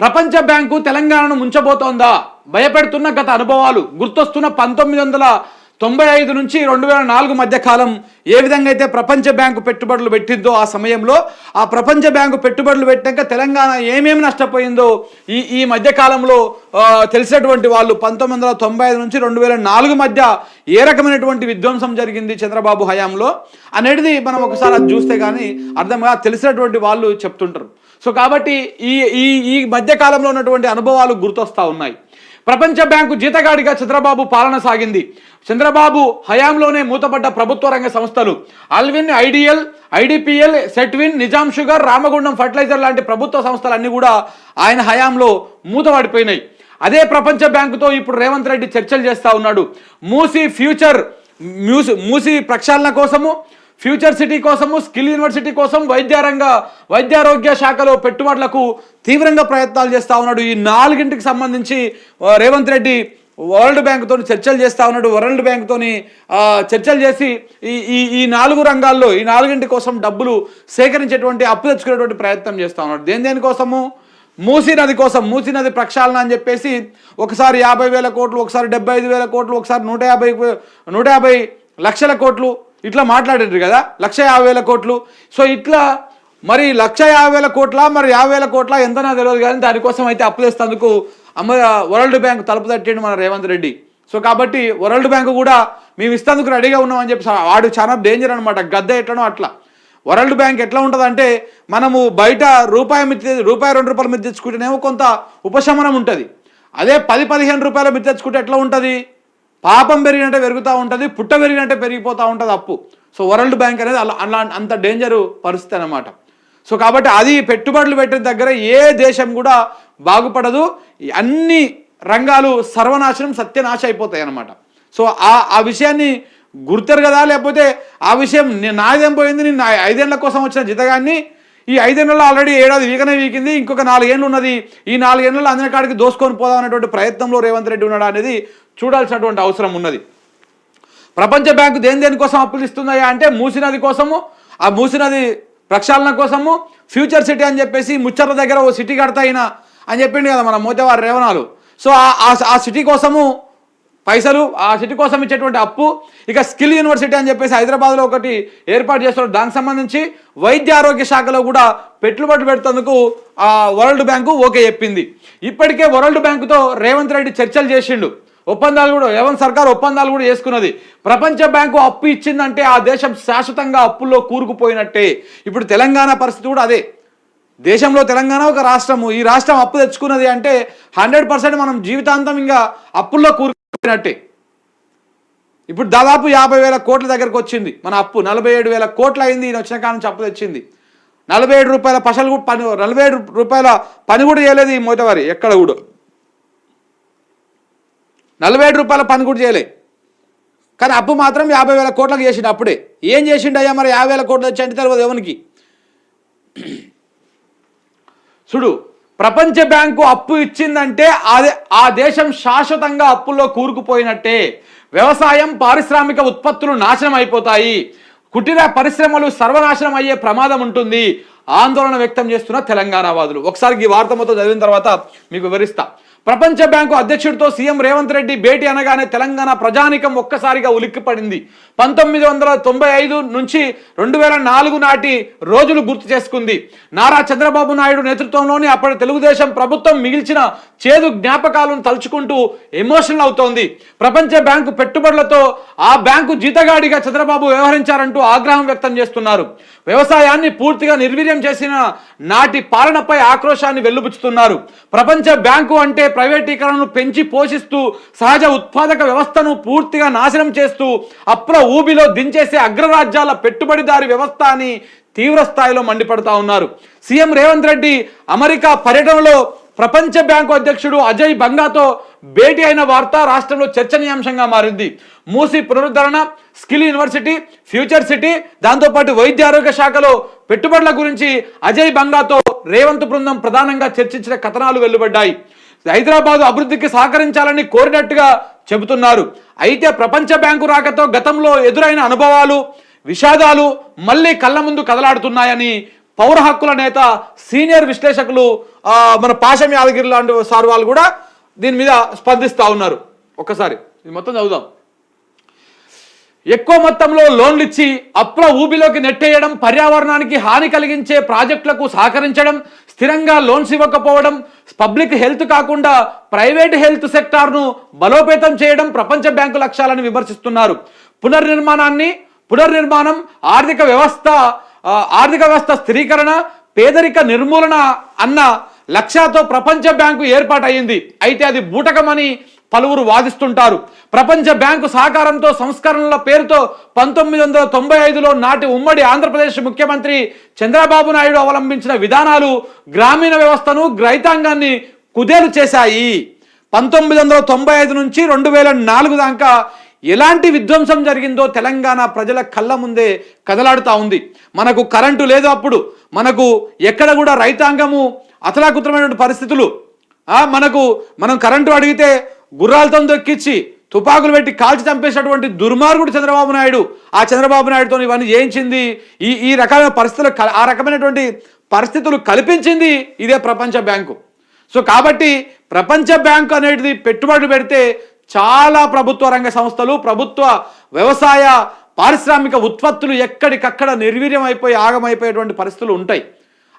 ప్రపంచ బ్యాంకు తెలంగాణను ముంచబోతోందా? భయపెడుతున్న గత అనుభవాలు గుర్తొస్తున్న పంతొమ్మిది వందల తొంభై ఐదు నుంచి రెండు వేల నాలుగు మధ్య కాలం ఏ విధంగా అయితే ప్రపంచ బ్యాంకు పెట్టుబడులు పెట్టిందో ఆ సమయంలో ఆ ప్రపంచ బ్యాంకు పెట్టుబడులు పెట్టాక తెలంగాణ ఏమేమి నష్టపోయిందో ఈ ఈ మధ్య కాలంలో తెలిసినటువంటి వాళ్ళు పంతొమ్మిది వందల తొంభై ఐదు నుంచి రెండు వేల నాలుగు మధ్య ఏ రకమైనటువంటి విధ్వంసం జరిగింది చంద్రబాబు హయాంలో? అనేది మనం ఒకసారి అది చూస్తే కానీ అర్థంగా తెలిసినటువంటి వాళ్ళు చెప్తుంటారు. సో కాబట్టి ఈ ఈ ఈ మధ్యకాలంలో ఉన్నటువంటి అనుభవాలు గుర్తొస్తా ఉన్నాయి. ప్రపంచ బ్యాంకు జీతగాడిగా చంద్రబాబు పాలన సాగింది. చంద్రబాబు హయాంలోనే మూతపడ్డ ప్రభుత్వ రంగ సంస్థలు Allwyn IDL IDPL SETWIN Nizam sugar Ramagundam fertiliser లాంటి ప్రభుత్వ సంస్థలన్నీ కూడా ఆయన హయాంలో మూతపడిపోయినాయి. అదే ప్రపంచ బ్యాంకుతో ఇప్పుడు రేవంత్ రెడ్డి చర్చలు చేస్తూ ఉన్నాడు. మూసి ఫ్యూచర్ మూసి మూసి ప్రక్షాళన కోసము ఫ్యూచర్ సిటీ కోసము స్కిల్ యూనివర్సిటీ కోసం వైద్యారంగ వైద్యారోగ్య శాఖలో పెట్టుబడులకు తీవ్రంగా ప్రయత్నాలు చేస్తా ఉన్నాడు. ఈ నాలుగింటికి సంబంధించి రేవంత్ రెడ్డి వరల్డ్ బ్యాంక్తో చర్చలు చేస్తా ఉన్నాడు. వరల్డ్ బ్యాంక్తోని చర్చలు చేసి ఈ ఈ ఈ నాలుగు రంగాల్లో ఈ నాలుగింటి కోసం డబ్బులు సేకరించేటువంటి అప్పు తెచ్చుకునేటువంటి ప్రయత్నం చేస్తూ ఉన్నాడు. దేని దేనికోసము మూసీ నది కోసం మూసీ నది ప్రక్షాళన అని చెప్పేసి ఒకసారి యాభై వేల కోట్లు ఒకసారి డెబ్బై ఐదు వేల కోట్లు ఒకసారి నూట యాభై నూట యాభై లక్షల కోట్లు ఇట్లా మాట్లాడారు కదా లక్ష యాభై వేల కోట్లు. సో ఇట్లా మరి లక్ష యాభై వేల కోట్ల మరి యాభై వేల కోట్ల ఎంత తెలియదు కానీ దానికోసం అయితే అప్పు తెస్తేందుకు అమ్మ వరల్డ్ బ్యాంక్ తలుపు తట్టిండు మన రేవంత్ రెడ్డి. సో కాబట్టి వరల్డ్ బ్యాంక్ కూడా మేము ఇస్తేందుకు రెడీగా ఉన్నామని చెప్పి వాడు చాలా డేంజర్ అనమాట గద్దె ఎట్లనో అట్లా. వరల్డ్ బ్యాంక్ ఎట్లా ఉంటుందంటే మనము బయట రూపాయి మిత్తి రూపాయి రెండు రూపాయలు మిత్తి తెచ్చుకుంటేనేమో కొంత ఉపశమనం ఉంటుంది. అదే పది పదిహేను రూపాయల మిత్తి తెచ్చుకుంటే ఎట్లా ఉంటుంది? పాపం పెరిగినట్టే పెరుగుతూ ఉంటుంది పుట్ట పెరిగినట్టే పెరిగిపోతూ ఉంటుంది అప్పు. సో వరల్డ్ బ్యాంక్ అనేది అలా అలా అంత డేంజర్ పరిస్థితి అనమాట సో కాబట్టి అది పెట్టుబడులు పెట్టిన దగ్గర ఏ దేశం కూడా బాగుపడదు. అన్ని రంగాలు సర్వనాశనం సత్యనాశ అయిపోతాయి అన్నమాట. సో ఆ ఆ విషయాన్ని గుర్తరు కదా లేకపోతే ఆ విషయం నాదేం పోయింది నేను నా- ఐదేళ్ళ కోసం వచ్చిన జితగాన్ని ఈ ఐదేళ్ళలో ఆల్రెడీ ఏడాది వీకనే వీకింది ఇంకొక నాలుగేళ్ళు ఉన్నది ఈ నాలుగేళ్ళలో అందిన కాడికి దోసుకొని పోదాం అనేటువంటి ప్రయత్నంలో రేవంత్ రెడ్డి ఉన్నాడు అనేది చూడాల్సినటువంటి అవసరం ఉన్నది. ప్రపంచ బ్యాంకు దేని దేనికోసం అప్పులు ఇస్తున్నాయా అంటే మూసినది కోసము ఆ మూసినది ప్రక్షాళన కోసము ఫ్యూచర్ సిటీ అని చెప్పేసి ముచ్చర్ల దగ్గర ఓ సిటీ కడతాయినా అని చెప్పిండు కదా మన మోతేవారి రేవనాలు. సో ఆ- ఆ సిటీ కోసము పైసలు ఆ సిటీ కోసం ఇచ్చేటువంటి అప్పు ఇక స్కిల్ యూనివర్సిటీ అని చెప్పేసి హైదరాబాద్లో ఒకటి ఏర్పాటు చేస్తున్నారు. దానికి సంబంధించి వైద్య ఆరోగ్య శాఖలో కూడా పెట్టుబడి పెడుతందుకు ఆ వరల్డ్ బ్యాంకు ఓకే చెప్పింది. ఇప్పటికే వరల్డ్ బ్యాంకుతో రేవంత్ రెడ్డి చర్చలు చేసిండు. ఒప్పందాలు కూడా రేవంత్ సర్కార్ ఒప్పందాలు కూడా చేసుకున్నది. ప్రపంచ బ్యాంకు అప్పు ఇచ్చిందంటే ఆ దేశం శాశ్వతంగా అప్పుల్లో కూరుకుపోయినట్టే. ఇప్పుడు తెలంగాణ పరిస్థితి కూడా అదే. దేశంలో తెలంగాణ ఒక రాష్ట్రము. ఈ రాష్ట్రం అప్పు తెచ్చుకున్నది అంటే హండ్రెడ్ పర్సెంట్ మనం జీవితాంతం ఇంకా అప్పుల్లో కూరుకుపోయినట్టే ఇప్పుడు దాదాపు యాభై వేల కోట్ల దగ్గరకు వచ్చింది. మన అప్పు నలభై ఏడు వేల కోట్లు అయింది ఈయన వచ్చిన కాలం అప్పు తెచ్చింది. నలభై ఏడు రూపాయల పసలు కూడా పని నలభై ఏడు రూపాయల పని కూడా చేయలేదు ఈ మోతవారి ఎక్కడ కూడా. నలభై ఏడు రూపాయల పని కూడా చేయలే. కానీ అప్పు మాత్రం యాభై వేల కోట్లకు చేసిండు అప్పుడే. ఏం చేసిండు అయ్యా మరి యాభై వేల కోట్లు వచ్చి అంటే తెలియదు ఎవరికి. చూడు ప్రపంచ బ్యాంకు అప్పు ఇచ్చిందంటే అదే ఆ దేశం శాశ్వతంగా అప్పుల్లో కూరుకుపోయినట్టే. వ్యవసాయం పారిశ్రామిక ఉత్పత్తులు నాశనం అయిపోతాయి. కుటీర పరిశ్రమలు సర్వనాశనం అయ్యే ప్రమాదం ఉంటుంది. ఆందోళన వ్యక్తం చేస్తున్న తెలంగాణ వాదులు. ఒకసారి ఈ వార్త మొత్తం చదివిన తర్వాత మీకు వివరిస్తా. ప్రపంచ బ్యాంకు అధ్యక్షుడితో సీఎం రేవంత్ రెడ్డి భేటీ అనగానే తెలంగాణ ప్రజానికం ఒక్కసారిగా ఉలిక్కిపడింది. పంతొమ్మిది వందల తొంభై ఐదు నుంచి రెండు వేల నాలుగు నాటి రోజులు గుర్తు చేసుకుంది. నారా చంద్రబాబు నాయుడు నేతృత్వంలోని అప్పటి తెలుగుదేశం ప్రభుత్వం మిగిల్చిన చేదు జ్ఞాపకాలను తలుచుకుంటూ ఎమోషనల్ అవుతోంది. ప్రపంచ బ్యాంకు పెట్టుబడులతో ఆ బ్యాంకు జీతగాడిగా చంద్రబాబు వ్యవహరించారంటూ ఆగ్రహం వ్యక్తం చేస్తున్నారు. వ్యవసాయాన్ని పూర్తిగా నిర్వీర్యం చేసిన నాటి పాలనపై ఆక్రోశాన్ని వెల్లుబుచ్చుతున్నారు. ప్రపంచ బ్యాంకు అంటే ప్రైవేటీకరణను పెంచి పోషిస్తూ సహజ ఉత్పాదక వ్యవస్థను పూర్తిగా నాశనం చేస్తూ అప్ర ఊబిలో దించేసే అగ్రరాజ్యాల పెట్టుబడిదారి వ్యవస్థ అని తీవ్ర స్థాయిలో మండిపడతా ఉన్నారు. సీఎం రేవంత్ రెడ్డి అమెరికా పర్యటనలో ప్రపంచ బ్యాంకు అధ్యక్షుడు అజయ్ బంగాతో భేటీ అయిన వార్త రాష్ట్రంలో చర్చనీయాంశంగా మారింది. మూసి పునరుద్ధరణ స్కిల్ యూనివర్సిటీ ఫ్యూచర్ సిటీ దాంతోపాటు వైద్య ఆరోగ్య శాఖలో పెట్టుబడుల గురించి అజయ్ బంగాతో రేవంత్ బృందం ప్రధానంగా చర్చించిన కథనాలు వెలువడ్డాయి హైదరాబాదు అభివృద్ధికి సహకరించాలని కోరినట్టుగా చెబుతున్నారు. అయితే ప్రపంచ బ్యాంకు రాకతో గతంలో ఎదురైన అనుభవాలు విషాదాలు మళ్ళీ కళ్ళ ముందు కదలాడుతున్నాయని పౌర హక్కుల నేత సీనియర్ విశ్లేషకులు మన పాశం యాదగిరి లాంటి సార్ వాళ్ళు కూడా దీని మీద స్పందిస్తూ ఉన్నారు. ఒక్కసారి ఇది మొత్తం చదువుదాం. ఎక్కువ మొత్తంలో లోన్లు ఇచ్చి అప్పుల ఊబిలోకి నెట్టేయడం పర్యావరణానికి హాని కలిగించే ప్రాజెక్టులకు సహకరించడం స్థిరంగా లోన్స్ ఇవ్వకపోవడం పబ్లిక్ హెల్త్ కాకుండా ప్రైవేట్ హెల్త్ సెక్టార్ను బలోపేతం చేయడం ప్రపంచ బ్యాంకు లక్ష్యాలను విమర్శిస్తున్నారు. పునర్నిర్మాణాన్ని పునర్నిర్మాణం ఆర్థిక వ్యవస్థ ఆర్థిక వ్యవస్థ స్థిరీకరణ పేదరిక నిర్మూలన అన్న లక్ష్యాతో ప్రపంచ బ్యాంకు ఏర్పాటయ్యింది. అయితే అది బూటకమని పలువురు వాదిస్తుంటారు. ప్రపంచ బ్యాంకు సహకారంతో సంస్కరణల పేరుతో పంతొమ్మిది వందల తొంభై ఐదులో నాటి ఉమ్మడి ఆంధ్రప్రదేశ్ ముఖ్యమంత్రి చంద్రబాబు నాయుడు అవలంబించిన విధానాలు గ్రామీణ వ్యవస్థను రైతాంగాన్ని కుదేలు చేశాయి. పంతొమ్మిది వందల తొంభై ఐదు నుంచి రెండు వేల నాలుగు దాకా ఎలాంటి విధ్వంసం జరిగిందో తెలంగాణ ప్రజల కళ్ళ ముందే కదలాడుతూ ఉంది. మనకు కరెంటు లేదు అప్పుడు. మనకు ఎక్కడ కూడా రైతాంగము అతలాకుతలమైనటువంటి పరిస్థితులు. మనకు మనం కరెంటు అడిగితే గుర్రాలతో దొక్కిచ్చి తుపాకులు పెట్టి కాల్చి చంపేసినటువంటి దుర్మార్గుడు చంద్రబాబు నాయుడు. ఆ చంద్రబాబు నాయుడుతో ఇవన్నీ చేయించింది. ఈ ఈ రకమైన పరిస్థితులు కల- ఆ రకమైనటువంటి పరిస్థితులు కల్పించింది ఇదే ప్రపంచ బ్యాంకు. సో కాబట్టి ప్రపంచ బ్యాంకు అనేది పెట్టుబడులు పెడితే చాలా ప్రభుత్వ రంగ సంస్థలు ప్రభుత్వ వ్యవసాయ పారిశ్రామిక ఉత్పత్తులు ఎక్కడికక్కడ నిర్వీర్యం అయిపోయి ఆగమైపోయేటువంటి పరిస్థితులు ఉంటాయి.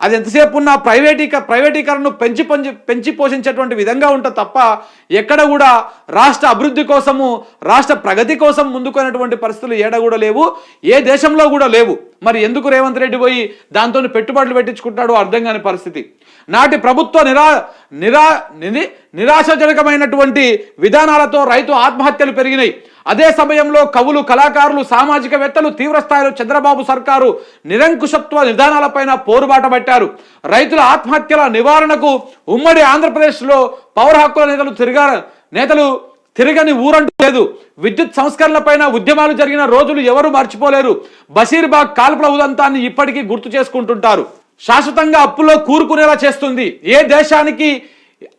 అది ఎంతసేపు ఉన్న ప్రైవేటీక ప్రైవేటీకరణను పెంచి పొంచి పెంచి పోషించేటువంటి విధంగా ఉంటుంది తప్ప ఎక్కడ కూడా రాష్ట్ర అభివృద్ధి కోసము రాష్ట్ర ప్రగతి కోసం ముందుకునేటువంటి పరిస్థితులు ఏడ కూడా లేవు ఏ దేశంలో కూడా లేవు. మరి ఎందుకు రేవంత్ రెడ్డి పోయి దాంతో పెట్టుబడులు పెట్టించుకుంటాడో అర్థం కాని పరిస్థితి. నాటి ప్రభుత్వ నిరా నిరా నిరాశాజనకమైనటువంటి విధానాలతో రైతు ఆత్మహత్యలు పెరిగినాయి. అదే సమయంలో కవులు కళాకారులు సామాజికవేత్తలు తీవ్రస్థాయిలో చంద్రబాబు సర్కారు నిరంకుశత్వ విధానాలపైన పోరుబాట పట్టారు. రైతుల ఆత్మహత్యల నివారణకు ఉమ్మడి ఆంధ్రప్రదేశ్లో పౌర హక్కుల నేతలు తిరిగా నేతలు తిరగని ఊరంటూ లేదు. విద్యుత్ సంస్కరణలపైన ఉద్యమాలు జరిగిన రోజులు ఎవరు మర్చిపోలేరు. బషీర్బాగ్ కాల్పుల ఉదంతాన్ని ఇప్పటికీ గుర్తు చేసుకుంటుంటారు. శాశ్వతంగా అప్పుల్లో కూరుకునేలా చేస్తుంది. ఏ దేశానికి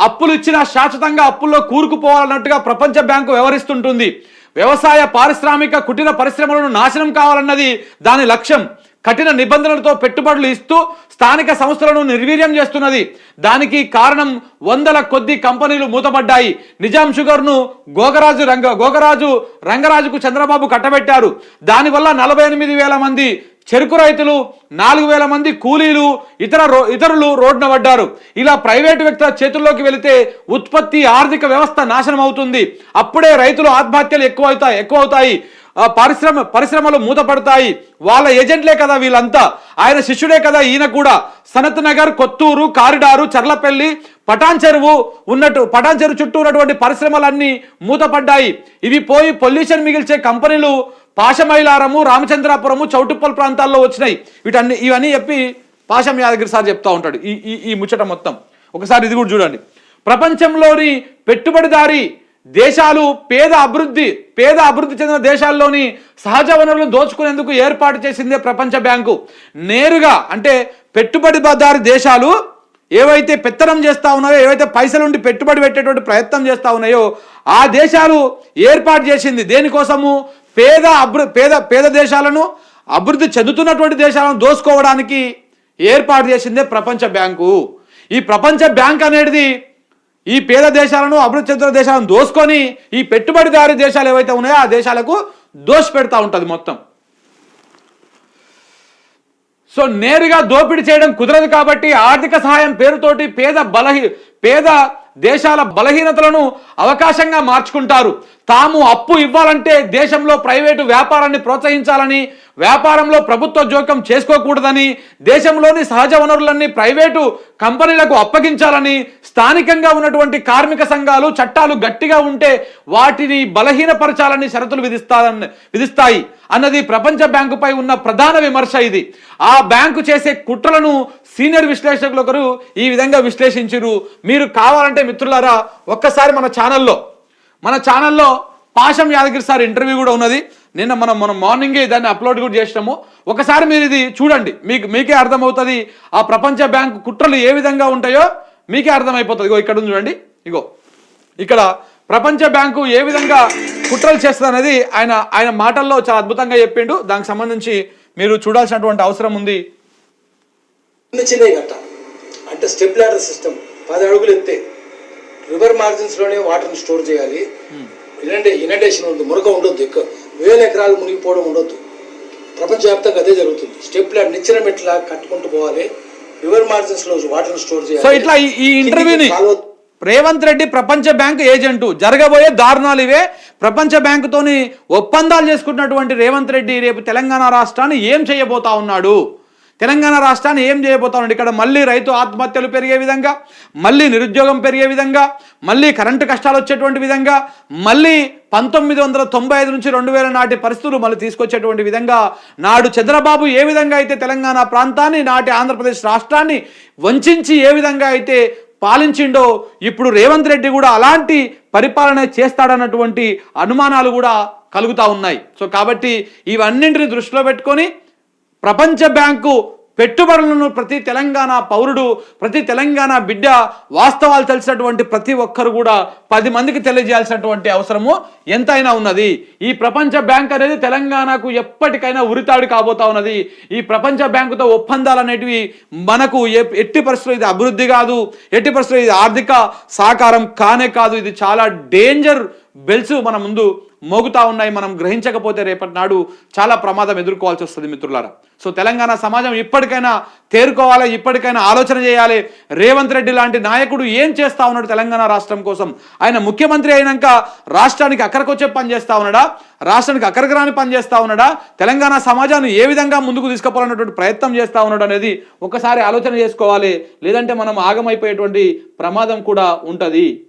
అప్పులు ఇచ్చినా శాశ్వతంగా అప్పుల్లో కూరుకుపోవాలన్నట్టుగా ప్రపంచ బ్యాంకు వ్యవహరిస్తుంటుంది. వ్యవసాయ పారిశ్రామిక కుటీర పరిశ్రమలను నాశనం కావాలన్నది దాని లక్ష్యం. కఠిన నిబంధనలతో పెట్టుబడులు ఇస్తూ స్థానిక సంస్థలను నిర్వీర్యం చేస్తున్నది. దానికి కారణం వందల కొద్ది కంపెనీలు మూతపడ్డాయి. నిజాం షుగర్ను గోగరాజు రంగ గోగరాజు రంగరాజుకు చంద్రబాబు కట్టబెట్టారు. దానివల్ల నలభై ఎనిమిది వేల మంది చెరుకు రైతులు నాలుగు వేల మంది కూలీలు ఇతర రో- ఇతరులు రోడ్డున పడ్డారు. ఇలా ప్రైవేటు వ్యక్తుల చేతుల్లోకి వెళితే ఉత్పత్తి ఆర్థిక వ్యవస్థ నాశనం అవుతుంది అప్పుడే రైతులు ఆత్మహత్యలు ఎక్కువ అవుతాయి ఎక్కువ అవుతాయి పరిశ్రమ పరిశ్రమలు మూతపడతాయి. వాళ్ళ ఏజెంట్లే కదా వీళ్ళంతా. ఆయన శిష్యుడే కదా ఈయన కూడా. సనత్ నగర్ కొత్తూరు కారిడారు చర్లపల్లి పటాన్ చెరువు ఉన్నట్టు పటాన్ చెరువు చుట్టూ ఉన్నటువంటి పరిశ్రమలన్నీ మూతపడ్డాయి. ఇవి పోయి పొల్యూషన్ మిగిల్చే కంపెనీలు పాశమైలారము రామచంద్రాపురము చౌటుప్పల్ ప్రాంతాల్లో వచ్చినాయి. వీటన్ని ఇవన్నీ చెప్పి పాశం యాదగిరి సార్ చెప్తా ఉంటాడు. ఈ ఈ ఈ ముచ్చట మొత్తం. ఒకసారి ఇది కూడా చూడండి. ప్రపంచంలోని పెట్టుబడిదారి దేశాలు పేద అభివృద్ధి పేద అభివృద్ధి చెందిన దేశాల్లోని సహజ వనరులను దోచుకునేందుకు ఏర్పాటు చేసిందే ప్రపంచ బ్యాంకు. నేరుగా అంటే పెట్టుబడిదారి దేశాలు ఏవైతే పెత్తనం చేస్తా ఉన్నాయో ఏవైతే పైసలుండి పెట్టుబడి పెట్టేటువంటి ప్రయత్నం చేస్తా ఉన్నాయో ఆ దేశాలు ఏర్పాటు చేసింది దేనికోసము? పేద అభివృ పేద పేద దేశాలను అభివృద్ధి చెందుతున్నటువంటి దేశాలను దోసుకోవడానికి ఏర్పాటు చేసిందే ప్రపంచ బ్యాంకు. ఈ ప్రపంచ బ్యాంక్ అనేది ఈ పేద దేశాలను అభివృద్ధి చెందిన దేశాలను దోసుకొని ఈ పెట్టుబడిదారు దేశాలు ఏవైతే ఉన్నాయో ఆ దేశాలకు దోష పెడతా ఉంటుంది మొత్తం. సో నేరుగా దోపిడీ చేయడం కుదరదు కాబట్టి ఆర్థిక సహాయం పేరుతోటి పేద బలహీ పేద దేశాల బలహీనతలను అవకాశంగా మార్చుకుంటారు. తాము అప్పు ఇవ్వాలంటే దేశంలో ప్రైవేటు వ్యాపారాన్ని ప్రోత్సహించాలని వ్యాపారంలో ప్రభుత్వ జోక్యం చేసుకోకూడదని దేశంలోని సహజ వనరులన్నీ ప్రైవేటు కంపెనీలకు అప్పగించాలని స్థానికంగా ఉన్నటువంటి కార్మిక సంఘాలు చట్టాలు గట్టిగా ఉంటే వాటిని బలహీనపరచాలని షరతులు విధిస్తారని విధిస్తాయి. అన్నది ప్రపంచ బ్యాంకుపై ఉన్న ప్రధాన విమర్శ ఇది. ఆ బ్యాంకు చేసే కుట్రలను సీనియర్ విశ్లేషకులు ఒకరు ఈ విధంగా విశ్లేషించారు మీరు కావాలంటే మిత్రులారా ఒక్కసారి మన ఛానల్లో మన ఛానల్లో పాషం యాదగిరి సార్ ఇంటర్వ్యూ కూడా ఉన్నది. నిన్న మనం మనం మార్నింగే దాన్ని అప్లోడ్ కూడా చేసినాము. ఒకసారి మీరు ఇది చూడండి. మీకు మీకే అర్థమవుతుంది ఆ ప్రపంచ బ్యాంకు కుట్రలు ఏ విధంగా ఉంటాయో మీకే అర్థమైపోతుంది. ఇగో ఇక్కడ చూడండి. ఇగో ఇక్కడ ప్రపంచ బ్యాంకు ఏ విధంగా కుట్రలు చేస్తుంది అనేది ఆయన ఆయన మాటల్లో చాలా అద్భుతంగా చెప్పిండు. దానికి సంబంధించి మీరు చూడాల్సినటువంటి అవసరం ఉంది. చిన్న చిన్నవి అంటే స్టెప్ లాడర్ సిస్టమ్ పది అడుగులు ఎత్తే రివర్ మార్జిన్స్లోనే వాటర్ని స్టోర్ చేయాలి. ఇనండే ఇనండేషన్ ఉండదు మురక ఉండొద్దు ఎక్కువ. వేల ఎకరాలు మునిగిపోవడం ఉండొద్దు. ప్రపంచవ్యాప్తంగా అదే జరుగుతుంది. స్టెప్ లాడర్ నిచ్చెన మెట్లా కట్టుకుంటూ పోవాలి. రివర్ మార్జిన్స్లో వాటర్ని స్టోర్ చేయాలి. సో ఇట్లా ఈ- ఇంటర్వ్యూని రేవంత్ రెడ్డి ప్రపంచ బ్యాంకు ఏజెంటు. జరగబోయే దారుణాలు ఇవే. ప్రపంచ బ్యాంకుతోని ఒప్పందాలు చేసుకున్నటువంటి రేవంత్ రెడ్డి రేపు తెలంగాణ రాష్ట్రాన్ని ఏం చేయబోతా ఉన్నాడు? తెలంగాణ రాష్ట్రాన్ని ఏం చేయబోతామండి ఇక్కడ మళ్ళీ రైతు ఆత్మహత్యలు పెరిగే విధంగా మళ్ళీ నిరుద్యోగం పెరిగే విధంగా మళ్ళీ కరెంటు కష్టాలు వచ్చేటువంటి విధంగా మళ్ళీ పంతొమ్మిది వందల తొంభై ఐదు నుంచి రెండు వేల నాటి పరిస్థితులు మళ్ళీ తీసుకొచ్చేటువంటి విధంగా నాడు చంద్రబాబు ఏ విధంగా అయితే తెలంగాణ ప్రాంతాన్ని నాటి ఆంధ్రప్రదేశ్ రాష్ట్రాన్ని వంచించి ఏ విధంగా అయితే పాలించిండో ఇప్పుడు రేవంత్ రెడ్డి కూడా అలాంటి పరిపాలన చేస్తాడన్నటువంటి అనుమానాలు కూడా కలుగుతా ఉన్నాయి. సో కాబట్టి ఇవన్నింటిని దృష్టిలో పెట్టుకొని ప్రపంచ బ్యాంకు పెట్టుబడులను ప్రతి తెలంగాణ పౌరుడు ప్రతి తెలంగాణ బిడ్డ వాస్తవాలు తెలిసినటువంటి ప్రతి ఒక్కరు కూడా పది మందికి తెలియజేయాల్సినటువంటి అవసరము ఎంతైనా ఉన్నది. ఈ ప్రపంచ బ్యాంక్ అనేది తెలంగాణకు ఎప్పటికైనా ఉరితాడు కాబోతా ఉన్నది. ఈ ప్రపంచ బ్యాంకుతో ఒప్పందాలు అనేటివి మనకు ఎట్టి పరిస్థితులు ఇది అభివృద్ధి కాదు. ఎట్టి పరిస్థితులు ఇది ఆర్థిక సహకారం కానే కాదు. ఇది చాలా డేంజర్ బెల్స్ మన ముందు మోగుతా ఉన్నాయి. మనం గ్రహించకపోతే రేపటి నాడు చాలా ప్రమాదం ఎదుర్కోవాల్సి వస్తుంది మిత్రులారా. సో తెలంగాణ సమాజం ఇప్పటికైనా తేరుకోవాలి ఇప్పటికైనా ఆలోచన చేయాలి. రేవంత్ రెడ్డి లాంటి నాయకుడు ఏం చేస్తా ఉన్నాడు తెలంగాణ రాష్ట్రం కోసం? ఆయన ముఖ్యమంత్రి అయినాక రాష్ట్రానికి అక్కడికొచ్చే పని చేస్తా ఉన్నాడా? రాష్ట్రానికి అక్కడికి రాని పని చేస్తా ఉన్నాడా? తెలంగాణ సమాజాన్ని ఏ విధంగా ముందుకు తీసుకుపోవాలన్నటువంటి ప్రయత్నం చేస్తా ఉన్నాడు అనేది ఒకసారి ఆలోచన చేసుకోవాలి. లేదంటే మనం ఆగమైపోయేటువంటి ప్రమాదం కూడా ఉంటుంది.